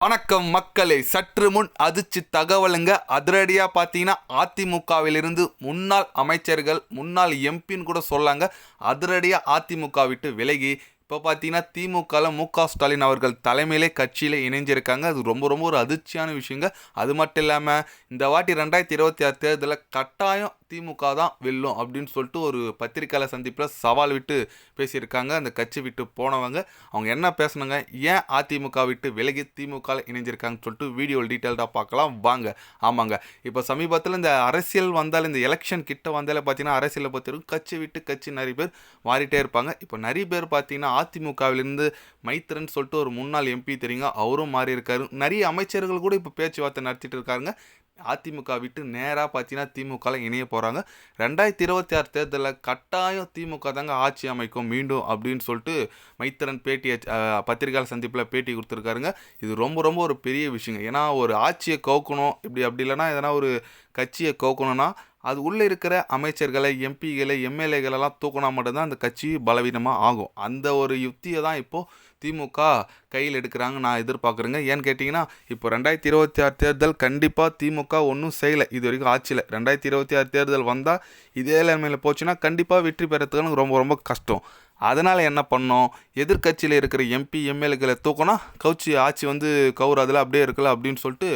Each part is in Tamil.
வணக்கம் மக்களே. சற்று முன் அதிர்ச்சி தகவலுங்க. அதிரடியாக பார்த்தீங்கன்னா அதிமுகவிலிருந்து முன்னாள் அமைச்சர்கள் முன்னாள் எம்பின்னு கூட சொல்லாங்க. அதிரடியாக அதிமுக விட்டு விலகி இப்போ பார்த்தீங்கன்னா திமுகவில் மு க ஸ்டாலின் அவர்கள் தலைமையிலே கட்சியில் இணைஞ்சிருக்காங்க. அது ரொம்ப ரொம்ப ஒரு அதிர்ச்சியான விஷயங்க. அது மட்டும் இல்லாமல் இந்த வாட்டி ரெண்டாயிரத்தி இருபத்தி ஆறு தேர்தலில் கட்டாயம் திமுக தான் வெல்லும் அப்படின்னு சொல்லிட்டு ஒரு பத்திரிக்கையாளர் சந்திப்பில் சவால் விட்டு பேசியிருக்காங்க. அந்த கட்சி விட்டு போனவங்க. அவங்க என்ன பேசணுங்க? ஏன் அதிமுக விட்டு விலகி திமுக இணைஞ்சிருக்காங்கன்னு சொல்லிட்டு வீடியோ டீட்டெயில்டாக பார்க்கலாம். வாங்க. ஆமாங்க. இப்போ சமீபத்தில் இந்த அரசியல் வந்தால் இந்த எலெக்ஷன் கிட்ட வந்தாலே பார்த்தீங்கன்னா அரசியலை பொறுத்தவரைக்கும் கட்சி விட்டு கட்சி நிறைய பேர் மாறிட்டே இருப்பாங்க. இப்போ நிறைய பேர் பார்த்தீங்கன்னா அதிமுகவிலிருந்து மைத்திரன் சொல்லிட்டு ஒரு முன்னாள் எம்பி தெரியுங்க. அவரும் மாறி இருக்காரு நிறைய அமைச்சர்கள் கூட இப்போ பேச்சுவார்த்தை நடத்திட்டு இருக்காருங்க. அதிமுக விட்டு நேராக பார்த்தீங்கன்னா திமுகவில் இணைய போகிறாங்க ரெண்டாயிரத்தி இருபத்தி ஆறு தேர்தலில் கட்டாயம் திமுக தாங்க ஆட்சி அமைக்கும். மீண்டும் அப்படின்னு சொல்லிட்டு மைத்திரன் பேட்டி பத்திரிகையாளர் சந்திப்பில் பேட்டி கொடுத்துருக்காருங்க. இது ரொம்ப ரொம்ப ஒரு பெரிய விஷயங்க. ஏன்னா ஒரு ஆட்சியை கவுக்கணும் இப்படி அப்படி இல்லைன்னா எதனா ஒரு கட்சியை கவுக்கணும்னா அது உள்ளே இருக்கிற அமைச்சர்களை எம்பிகளை எம்எல்ஏகளெல்லாம் தூக்கினா மட்டும்தான் அந்த கட்சி பலவீனமாக ஆகும். அந்த ஒரு யுக்தியை தான் இப்போது திமுக கையில் எடுக்கிறாங்க நான் எதிர்பார்க்குறேங்க. ஏன்னு கேட்டிங்கன்னா இப்போ ரெண்டாயிரத்தி இருபத்தி ஆறு தேர்தல் கண்டிப்பாக திமுக ஒன்றும் செய்யலை. இது வரைக்கும் ஆட்சியில் ரெண்டாயிரத்தி இருபத்தி ஆறு தேர்தல் வந்தால் இதே நிலைமையில் போச்சுன்னா கண்டிப்பாக வெற்றி பெறத்துக்கு ரொம்ப ரொம்ப கஷ்டம். அதனால் என்ன பண்ணோம்? எதிர்கட்சியில் இருக்கிற எம்பி எம்எல்ஏக்களை தூக்கினா கவுச்சி ஆட்சி வந்து கவுராதில் அப்படியே இருக்கல அப்படின்னு சொல்லிட்டு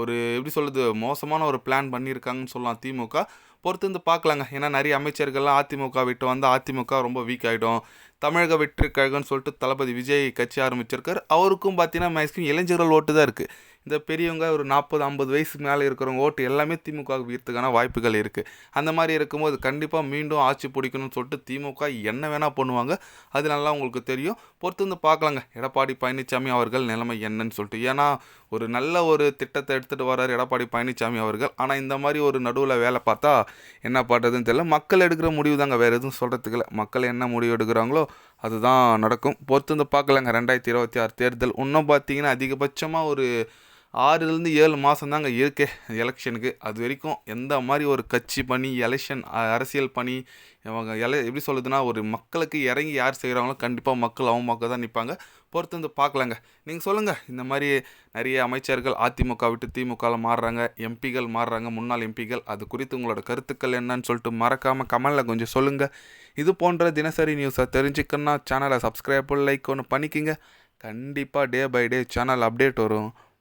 ஒரு எப்படி சொல்கிறது மோசமான ஒரு பிளான் பண்ணியிருக்காங்கன்னு சொல்லலாம். திமுக பொறுத்து வந்து பார்க்கலாங்க. ஏன்னா நிறைய அமைச்சர்கள்லாம் அதிமுக விட்டு வந்து அதிமுக ரொம்ப வீக் ஆகிடும் தமிழக வெற்றி கழகம்னு சொல்லிட்டு தளபதி விஜய் கட்சி ஆரம்பிச்சிருக்கார். அவருக்கும் பார்த்தீங்கன்னா மேக்ஸிமம் இளைஞர்கள் ஓட்டு தான் இருக்குது இந்த பெரியவங்க ஒரு நாற்பது ஐம்பது வயசுக்கு மேலே இருக்கிறவங்க ஓட்டு எல்லாமே திமுக வீர்த்துக்கான வாய்ப்புகள் இருக்குது அந்த மாதிரி இருக்கும்போது கண்டிப்பாக மீண்டும் ஆட்சி பிடிக்கணும்னு சொல்லிட்டு திமுக என்ன வேணால் பண்ணுவாங்க. அது நல்லா உங்களுக்கு தெரியும். பொறுத்து வந்து பார்க்கலாங்க எடப்பாடி பழனிசாமி அவர்கள் நிலைமை என்னன்னு சொல்லிட்டு. ஏன்னா ஒரு நல்ல ஒரு திட்டத்தை எடுத்துகிட்டு வர்றார் எடப்பாடி பழனிசாமி அவர்கள். ஆனால் இந்த மாதிரி ஒரு நடுவில் வேலை பார்த்தா என்ன பண்ணுறதுன்னு தெரியல. மக்கள் எடுக்கிற முடிவு தாங்க. வேறு எதுவும் சொல்கிறதுக்கு இல்லை. மக்கள் என்ன முடிவு எடுக்கிறாங்களோ அதுதான் நடக்கும். பொறுத்து வந்து பார்க்கலாங்க ரெண்டாயிரத்தி இருபத்தி ஆறு தேர்தல். இன்னும் பார்த்தீங்கன்னா அதிகபட்சமாக ஒரு ஆறுலேருந்து ஏழு மாதம் தாங்க இருக்கே எலெக்ஷனுக்கு. அது வரைக்கும் எந்த மாதிரி ஒரு கட்சி பணி எலெக்ஷன் அரசியல் பணி இவங்க எல எப்படி சொல்லுதுன்னா ஒரு மக்களுக்கு இறங்கி யார் செய்கிறாங்களோ கண்டிப்பாக மக்கள் அவங்க மக்கள் தான் நிற்பாங்க பொறுத்து வந்து பார்க்கலாங்க. நீங்கள் சொல்லுங்கள் இந்த மாதிரி நிறைய அமைச்சர்கள் அதிமுக விட்டு திமுகவில் மாறுறாங்க எம்பிகள் மாறுறாங்க முன்னாள் எம்பிகள். அது குறித்து உங்களோட கருத்துக்கள் என்னன்னு சொல்லிட்டு மறக்காமல் கமலில் கொஞ்சம் சொல்லுங்கள் இது போன்ற தினசரி நியூஸை தெரிஞ்சுக்கணுன்னா சேனலை சப்ஸ்கிரைப் லைக் ஒன்று பண்ணிக்கிங்க. கண்டிப்பாக day by day channel update வரும்.